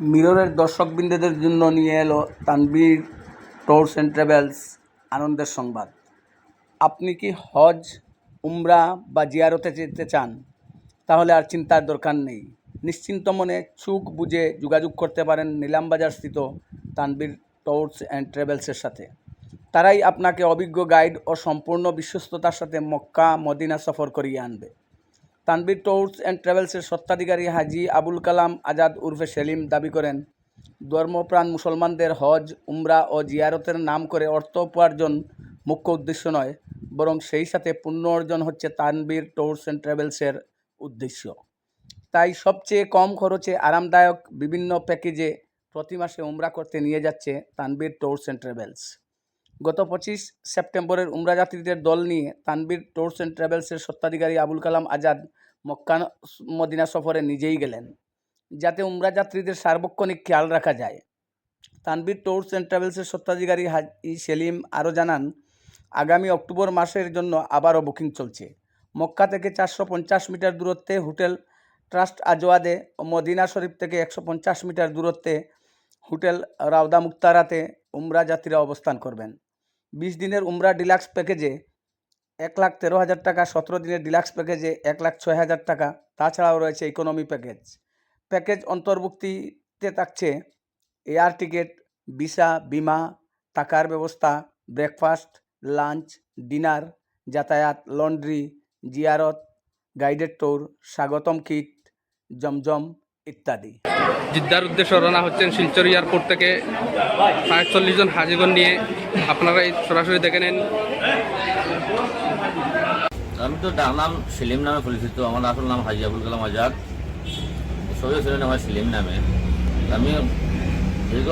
মিররের দর্শকবৃন্দদের জন্য নিয়ে এলো তানবীর ট্যুরস অ্যান্ড ট্রাভেলস, আনন্দের সংবাদ। আপনি কি হজ, উমরা বা জিয়ারতে যেতে চান? তাহলে আর চিন্তার দরকার নেই। নিশ্চিন্ত মনে চোখ বুজে যোগাযোগ করতে পারেন নিলামবাজার স্থিত তানবীর ট্যুরস অ্যান্ড ট্রাভেলসের সাথে। তারাই আপনাকে অভিজ্ঞ গাইড ও সম্পূর্ণ বিশ্বস্ততার সাথে মক্কা মদিনা সফর করিয়ে আনবে। তানবীর ট্যুরস অ্যান্ড ট্রাভেলসের স্বত্বাধিকারী হাজি আবুল কালাম আজাদ উর্ফে সেলিম দাবি করেন, ধর্মপ্রাণ মুসলমানদের হজ, উমরা ও জিয়ারতের নাম করে অর্থ উপার্জন মুখ্য উদ্দেশ্য নয়, বরং সেই সাথে পুণ্য অর্জন হচ্ছে তানবীর ট্যুরস অ্যান্ড ট্রাভেলসের উদ্দেশ্য। তাই সবচেয়ে কম খরচে আরামদায়ক বিভিন্ন প্যাকেজে প্রতি মাসে উমরা করতে নিয়ে যাচ্ছে তানবীর ট্যুরস অ্যান্ড ট্রাভেলস। গত পঁচিশ সেপ্টেম্বরের উমরা যাত্রীদের দল নিয়ে তানবীর ট্যুরস অ্যান্ড ট্রাভেলসের স্বত্বাধিকারী আবুল কালাম আজাদ মক্কা মদিনা সফরে নিজেই গেলেন। যাতে উমরা যাত্রীদের সার্বক্ষণিক খেয়াল রাখা যায়। তানবীর ট্যুরস অ্যান্ড ট্রাভেলসের স্বত্বাধিকারী হাজি সেলিম আরও জানান, আগামী অক্টোবর মাসের জন্য আবারও বুকিং চলছে। মক্কা থেকে চারশো পঞ্চাশ মিটার দূরত্বে হোটেল ট্রাস্ট আজওয়াদে ও মদিনা শরীফ থেকে একশো পঞ্চাশ মিটার দূরত্বে হোটেল রাউদা মুক্তারাতে উমরা যাত্রীরা অবস্থান করবেন। বিশ দিনের উমরা ডিলাক্স প্যাকেজে এক লাখ তেরো হাজার টাকা, সতেরো দিনের ডিলাক্স প্যাকেজে এক লাখ ছয় হাজার টাকা। তাছাড়াও রয়েছে ইকোনমি প্যাকেজ। প্যাকেজ অন্তর্ভুক্তিতে থাকছে এয়ার টিকিট, ভিসা, বিমা, টাকার ব্যবস্থা, ব্রেকফাস্ট, লাঞ্চ, ডিনার, যাতায়াত, লন্ড্রি, জিয়ারত, গাইডেড ট্যুর, স্বাগতম কিট, জমজম ইত্যাদি। জিদ্দার উদ্দেশ্যে রওনা হচ্ছেন শিলচর এয়ারপোর্ট থেকে। প্রায় চল্লিশ জন হাজিগণ নিয়ে আপনারা এই সরাসরি দেখে নেন। আমি তো ডাক নাম সেলিম নামে পরিচিত। আমার আসল নাম হাজি আবুল কালাম আজাদ। সবাই ছিলেন আমার সেলিম নামে। আমি দীর্ঘ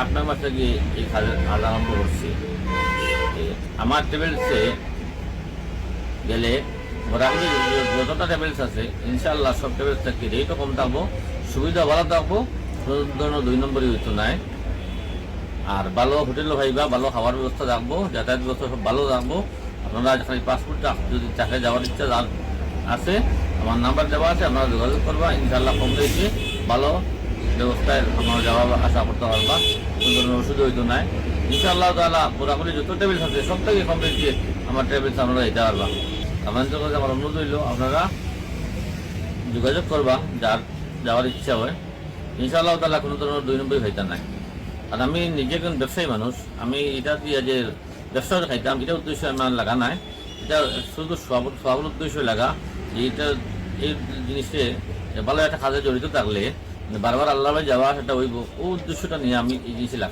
আট নয় মাস থেকে এই কাজ আরম্ভ করছি। আমার ট্রেভেলসে গেলে মোটামুটি যতটা ট্রাভেলস আছে ইনশাল্লাহ সব ট্রাভেলস থেকে রেটও কম থাকব সুবিধা ভালো থাকব ধরনের দুই নম্বরই হইতো নাই। আর ভালো হোটেলও ভাইবা, ভালো খাওয়ার ব্যবস্থা রাখব যাতায়াত ব্যবস্থা সব ভালো রাখব আপনারা খালি পাসপোর্টটা যদি চাকরি যাওয়ার ইচ্ছা আছে, আমার নাম্বার দেওয়া আছে, আপনারা যোগাযোগ করবা ইনশাল্লাহ কম রেটে ভালো ব্যবস্থায় আপনারা যাওয়া আসা করতে পারবা, কোনো ধরনের ওষুধ হইতো নাই। ইনশাল্লাহ তাহলে মোটামুটি যত টেবিলস আছে, সব থেকে কম রেটে আমার টেবিলস আপনারা যেতে পারবা। আপনাদের কাছে আমার অনুরোধ হইল আপনারা যোগাযোগ করবা, যার যাওয়ার ইচ্ছা হয়। ইনশাআল্লাহ তালা কোনো ধরনের দুই নম্বরই খাইতাম নাই। আর আমি নিজে একজন ব্যবসায়ী মানুষ, আমি এটা দিয়ে যে ব্যবসা খাইতাম এটা উদ্দেশ্য আমার লাগা নাই। এটা শুধু সব সবার উদ্দেশ্য লাগা যে এটা, এই জিনিসে ভালো একটা কাজে জড়িত থাকলে বারবার আল্লাহ যাওয়া, সেটা ওই উদ্দেশ্যটা নিয়ে আমি এই জিনিসে লাগছে।